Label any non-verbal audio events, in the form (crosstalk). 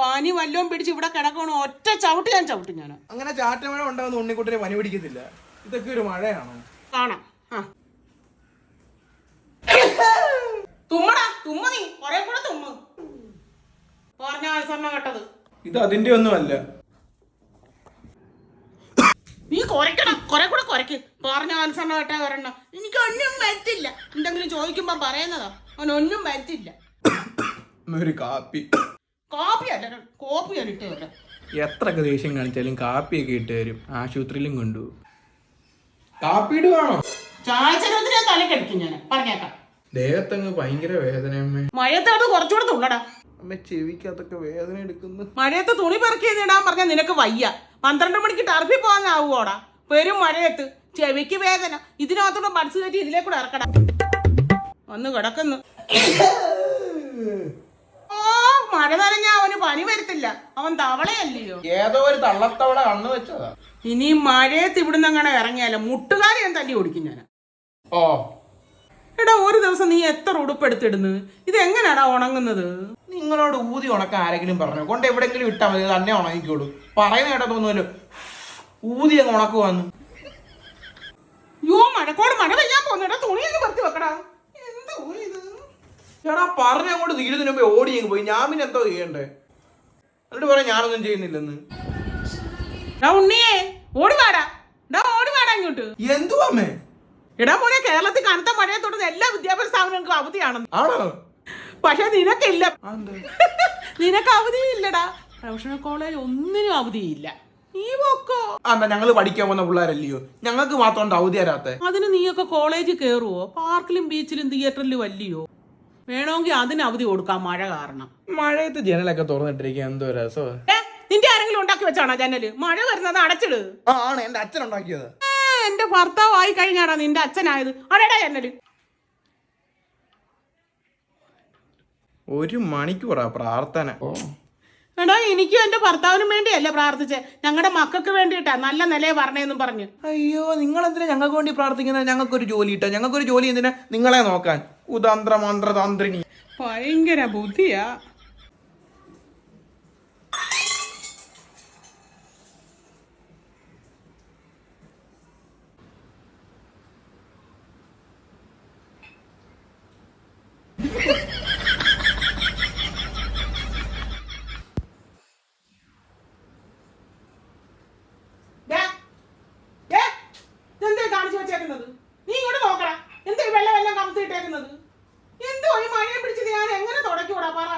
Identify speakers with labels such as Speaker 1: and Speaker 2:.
Speaker 1: പനി വല്ലതും പിടിച്ച് ഇവിടെ കിടക്കണോ ഒറ്റ ചവിട്ട് ഞാൻ ചവിട്ടും ഞാൻ
Speaker 2: അങ്ങനെ ചാറ്റമഴ ഉണ്ടാകുന്ന ഉണ്ണിക്കുട്ടിനെ പനി പിടിക്കത്തില്ല. ഇതൊക്കെ ഒരു മഴയാണോ?
Speaker 1: കാണാം. ആ. തുമ്മടാ തുമ്മ നീ. കൊറേ കൂടെ തുമ്മ. പറഞ്ഞ കേട്ടത്.
Speaker 2: ഇത് അതിന്റെ ഒന്നുമല്ല.
Speaker 1: നീ കുരയ്ക്കണം കുറെ കൂടെ കുരയ്ക്ക്. പറഞ്ഞ അനുസരണം കേട്ടാ വരണ്ട എനിക്ക് ഒന്നും വരുത്തില്ല. എന്തെങ്കിലും ചോദിക്കുമ്പോ പറയുന്നതാ. അവനൊന്നും വരുത്തില്ല.
Speaker 2: ഒരു കാപ്പി.
Speaker 1: കോപ്പി അല്ല കോപ്പി അല്ല ഇട്ട് വരാം
Speaker 2: എത്രയൊക്കെ ദേഷ്യം കാണിച്ചാലും കാപ്പിയൊക്കെ ഇട്ട് തരും. ആശുപത്രിയിലും കൊണ്ടുപോകും കാപ്പി ഇടുവാണോ
Speaker 1: ചായച്ചരത്തിന് തലക്കടിക്കും ഞാൻ പറഞ്ഞേക്കാം
Speaker 2: ദേഹത്തങ്ങ് ഭയങ്കര വേദന അമ്മേ
Speaker 1: മഴയത്തോട് കുറച്ചുകൂടെ തുള്ളടാ.
Speaker 2: അമ്മ ചെവിക്കകത്തൊക്കെ വേദന എടുക്കുന്നു.
Speaker 1: മഴയത്ത് തുണി പെറുക്കിടാൻ പറഞ്ഞ നിനക്ക് വയ്യ. പന്ത്രണ്ട് മണിക്ക് ടർഫിൽ പോകാനാവുമോടാ പെരും മഴയത്ത്. ചെവിക്ക് വേദന. ഇതിനകത്തോടെ ബഡ്സ് കയറ്റി ഇതിലേക്കൂടെ ഇറക്കടാ. വന്ന് കിടക്കുന്നു. (laughs) മഴ നനഞ്ഞ അവന് പനി വരത്തില്ല. അവൻ തവളയല്ലയോ?
Speaker 2: ഏതോ ഒരു തള്ളത്തവള കണ്ണു വെച്ചതാ.
Speaker 1: ഇനി മഴയത്ത് ഇവിടുന്ന് അങ്ങനെ ഇറങ്ങിയാലോ? മുട്ടുകാരി ഞാൻ തല്ലി ഓടിക്കും ഞാൻ
Speaker 2: ഓ.
Speaker 1: എടാ ഒരു ദിവസം നീ എത്ര ഉടുപ്പെടുത്തിടുന്നു ഇത് എങ്ങനെയാടാ ഉണങ്ങുന്നത്?
Speaker 2: നിങ്ങളോട് ഊതി ഉണക്കാൻ ആരെങ്കിലും പറഞ്ഞു? കൊണ്ട് എവിടെങ്കിലും ഇട്ടാൽ മതി തന്നെ ഉണങ്ങിക്കോളൂ. പറയുന്ന കേട്ടോ തോന്നുമല്ലോ ഊതി അങ്ങ് ഉണക്കുവാന്ന്.
Speaker 1: യോ മഴക്കോട് മഴ പെയ്യാൻ പോകുന്നടാ തുണിയൊക്കെ പറത്തി വെക്കടാ. എന്തോ ഇത്?
Speaker 2: ചേട്ടാ പറഞ്ഞ അങ്ങോട്ട് തീരുന്നതിന് മുമ്പേ ഓടി അങ്ങ് പോയി. ഞാൻ പിന്നെ എന്തോ ചെയ്യണ്ടേ? എന്നിട്ട് പറയാം ഞാനൊന്നും ചെയ്യുന്നില്ലെന്ന്.
Speaker 1: ഉണ്ണിയേ ഓടി വാടാ. ഓടി വാടാ ഇങ്ങോട്ട്.
Speaker 2: എന്തുവാമേ
Speaker 1: എടാ മോനെ കേരളത്തിൽ കനത്ത മഴയെ തുടർന്ന് എല്ലാ വിദ്യാഭ്യാസ സ്ഥാപനങ്ങൾക്കും അവധിയാണെന്ന്.
Speaker 2: ആണോ?
Speaker 1: പക്ഷെ നിനക്കില്ല? നിനക്ക് അവധിയില്ലടാ. പ്രൊഫഷണൽ കോളേജ് ഒന്നിനും അവധിയില്ല. നീ പോക്കോ.
Speaker 2: എന്താ ഞങ്ങൾ പഠിക്കാൻ പോകുന്ന പിള്ളേരല്ലയോ? ഞങ്ങൾക്ക് മാത്രം അവധി തരാത്തെ
Speaker 1: അതിന് നീയൊക്കെ കോളേജിൽ കേറുവോ? പാർക്കിലും ബീച്ചിലും തിയേറ്ററിലും അല്ലയോ? വേണമെങ്കിൽ അതിന് അവധി കൊടുക്കാം മഴ കാരണം.
Speaker 2: മഴയത്ത് ജനലൊക്കെ തുറന്നിട്ടിരിക്കുക എന്തോ രസോ
Speaker 1: നിന്റെ ആരെങ്കിലും ഉണ്ടാക്കി വെച്ചാണോ ജനൽ? മഴ വരുന്നത് അടച്ചിട്.
Speaker 2: ആ ആണ് എന്റെ അച്ഛൻ ഉണ്ടാക്കിയത്.
Speaker 1: എന്റെ ഭർത്താവ് ആയി കഴിഞ്ഞാടാ നിന്റെ അച്ഛനായത്. അടേടാ ജനൽ.
Speaker 2: ഒരു മണിക്കൂറാ പ്രാർത്ഥന.
Speaker 1: എടാ എനിക്കും എന്റെ ഭർത്താവിനും വേണ്ടിയല്ല പ്രാർത്ഥിച്ചേ? ഞങ്ങളുടെ മക്കൾക്ക് വേണ്ടിട്ടാ നല്ല നിലയെ പറഞ്ഞേന്നും പറഞ്ഞു.
Speaker 2: അയ്യോ നിങ്ങൾ എന്തിനാ ഞങ്ങൾക്ക് വേണ്ടി പ്രാർത്ഥിക്കുന്നത്? ഞങ്ങൾക്ക് ഒരു ജോലി ഇട്ടാ ഞങ്ങൾക്കൊരു ജോലി എന്തിനാ? നിങ്ങളെ നോക്കാൻ. ഉതന്ത്ര മന്ത്ര
Speaker 1: ഭയങ്കര ബുദ്ധിയാ. കാണിച്ചു വെച്ചേക്കുന്നത്? ഈ മഴയെ പിടിച്ചിട്ട് ഞാൻ എങ്ങനെ തുടക്കി വിടാ പറ.